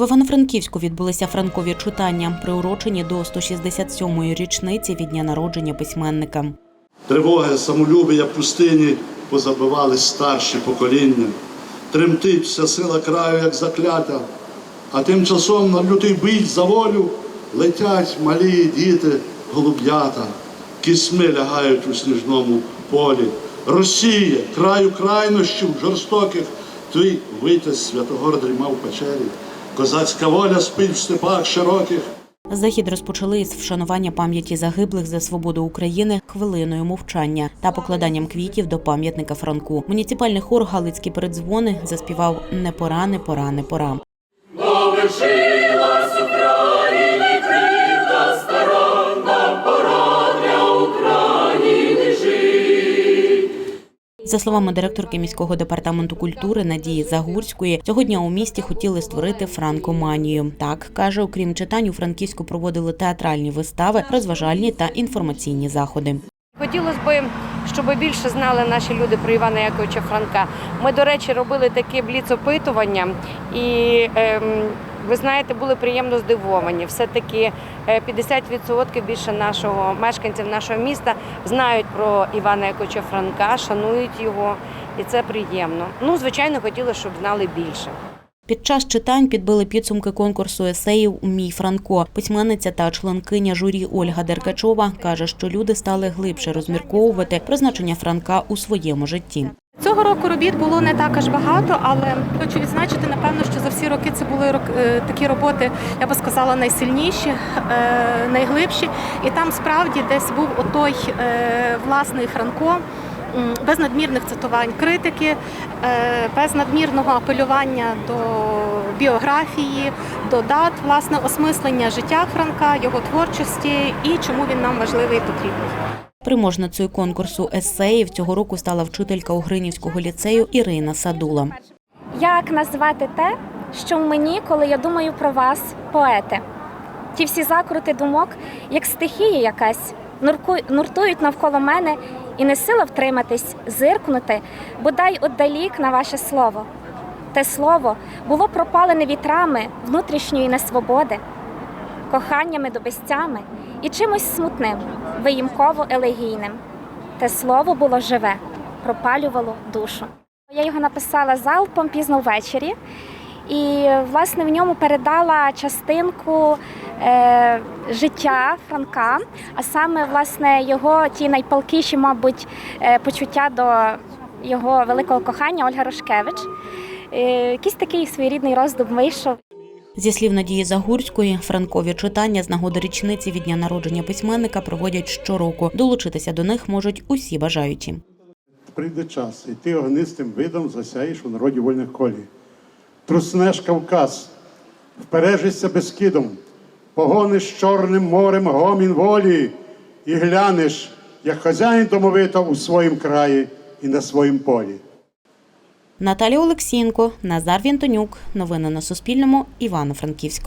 В Івано-Франківську відбулися франкові читання, приурочені до 167-ї річниці від дня народження письменника. Тривоги, самолюбія пустині позабивали старші покоління. Тремтить вся сила краю, як заклята, а тим часом на лютий бій за волю летять малі діти, голуб'ята, кісьми лягають у сніжному полі. Росія, краю крайнощів жорстоких, твій витязь Святогор дрімав печері, козацька воля спить в степах широких. Захід розпочали із вшанування пам'яті загиблих за свободу України хвилиною мовчання та покладанням квітів до пам'ятника Франку. Муніципальний хор Галицькі передзвони заспівав Не пора, не пора, не пора. За словами директорки міського департаменту культури Надії Загурської, цього дня у місті хотіли створити франкоманію. Так каже, окрім читань, у Франківську проводили театральні вистави, розважальні та інформаційні заходи. Хотілося б, щоб більше знали наші люди про Івана Яковича Франка. Ми, до речі, робили таке бліц-опитування, і ем, ви знаєте, були приємно здивовані. Все-таки е, 50% більше нашого мешканців нашого міста знають про Івана Яковича Франка, шанують його, і це приємно. Ну, звичайно, хотіли, щоб знали більше. Під час читань підбили підсумки конкурсу есеїв Мій Франко. Письменниця та членкиня журі Ольга Деркачова каже, що люди стали глибше розмірковувати про значення Франка у своєму житті. Цього року робіт було не так аж багато, але хочу відзначити, напевно, що за всі роки це були е, такі роботи, я би сказала, найсильніші, е, найглибші. І там справді десь був отой е, власний Франко. Без надмірних цитувань критики, без надмірного апелювання до біографії, до дат, власне, осмислення життя Франка, його творчості і чому він нам важливий і потрібний. Приможницею конкурсу есеїв цього року стала вчителька Угринівського ліцею Ірина Садула. Як назвати те, що в мені, коли я думаю про вас, поети? Ті всі закрути думок, як стихія якась, нуртують навколо мене, і не сила втриматись, зиркнути, бодай отдалік на ваше слово. Те слово було пропалене вітрами внутрішньої несвободи, коханнями до безтями і чимось смутним, виїмково елегійним. Те слово було живе, пропалювало душу. Я його написала залпом пізно ввечері, і власне в ньому передала частинку е, життя Франка, а саме власне його ті найпалкіші, мабуть, е, почуття до його великого кохання Ольга Рошкевич. Е, якийсь такий своєрідний роздум вийшов. Зі слів Надії Загурської, франкові читання з нагоди річниці від дня народження письменника проводять щороку. Долучитися до них можуть усі бажаючі. Прийде час, і ти огнистим видом засяєш у народі вольних колі. Труснеш Кавказ, впережишся безкидом, погониш чорним морем гомін волі, і глянеш, як хазяїн домовито у своїм краї і на своїм полі. Наталія Олексієнко, Назар Вінтонюк. Новини на Суспільному. Івано-Франківськ.